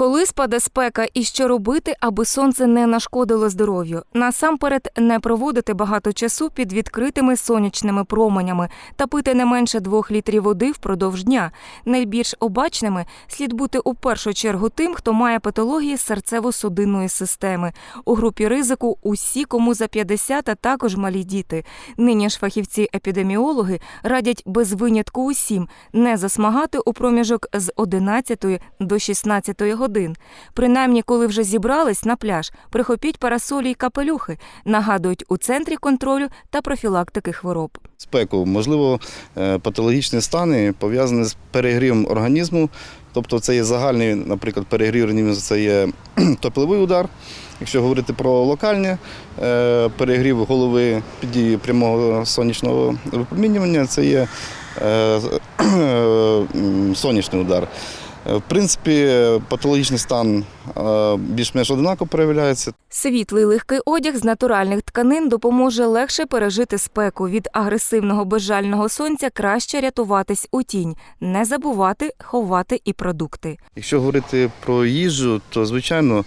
Коли спаде спека і що робити, аби сонце не нашкодило здоров'ю? Насамперед не проводити багато часу під відкритими сонячними променями та пити не менше двох літрів води впродовж дня. Найбільш обачними слід бути у першу чергу тим, хто має патології серцево-судинної системи. У групі ризику усі, кому за 50, а також малі діти. Нині ж фахівці-епідеміологи радять без винятку усім не засмагати у проміжок з 11 до 16 годин. Принаймні, коли вже зібрались на пляж, прихопіть парасолі й капелюхи, нагадують у центрі контролю та профілактики хвороб. спеку. Можливо, е, патологічні стани пов'язані з перегрівом організму. Тобто це є загальний, наприклад, перегрів організму, це є топливий удар. Якщо говорити про локальні е, перегрів голови під дією прямого сонячного випромінювання, це є е, сонячний удар. Е, В принципі, патологічний стан е, більш-менш одинаково проявляється. Світлий легкий одяг з натуральних тканин допоможе легше пережити спеку. Від агресивного безжального сонця краще рятуватись у тінь, не забувати ховати і продукти. Якщо говорити про їжу, то звичайно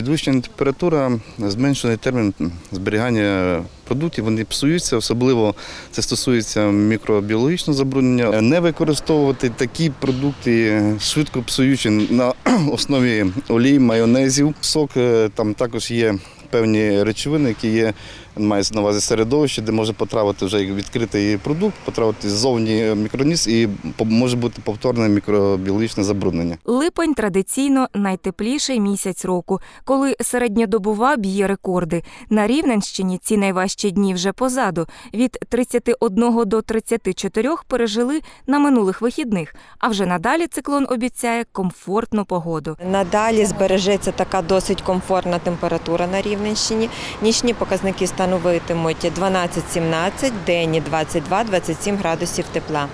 підвищена температура зменшений термін зберігання продуктів. Вони псуються, особливо це стосується мікробіологічного забруднення. Не використовувати такі продукти швидко псуючі на основі олій, майонезів. Сок е, там також є. Певні речовини, які є, мається на увазі середовище, де може потрапити вже як відкритий продукт, потрапити ззовні мікроніс і по- може бути повторне мікробіологічне забруднення. Липень традиційно найтепліший місяць року, коли середньодобова б'є рекорди. На Рівненщині ці найважчі дні вже позаду. Від 31 до 34 пережили на минулих вихідних. А вже надалі циклон обіцяє комфортну погоду. Надалі збережеться така досить комфортна температура на Рівненщині. Нічні показники становитимуть 12-17, денні 22-27 градусів тепла.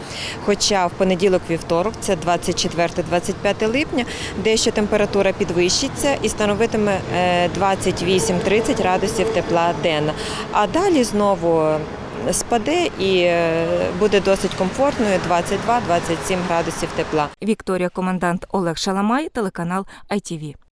Хоча в понеділок-вівторок, це 24-25 липня, дещо температура підвищиться і становитиме е, 28-30 градусів тепла денно. А далі знову спаде і е, буде досить комфортною 22-27 градусів тепла. Вікторія, комендант Олег Шаламай, телеканал ITV.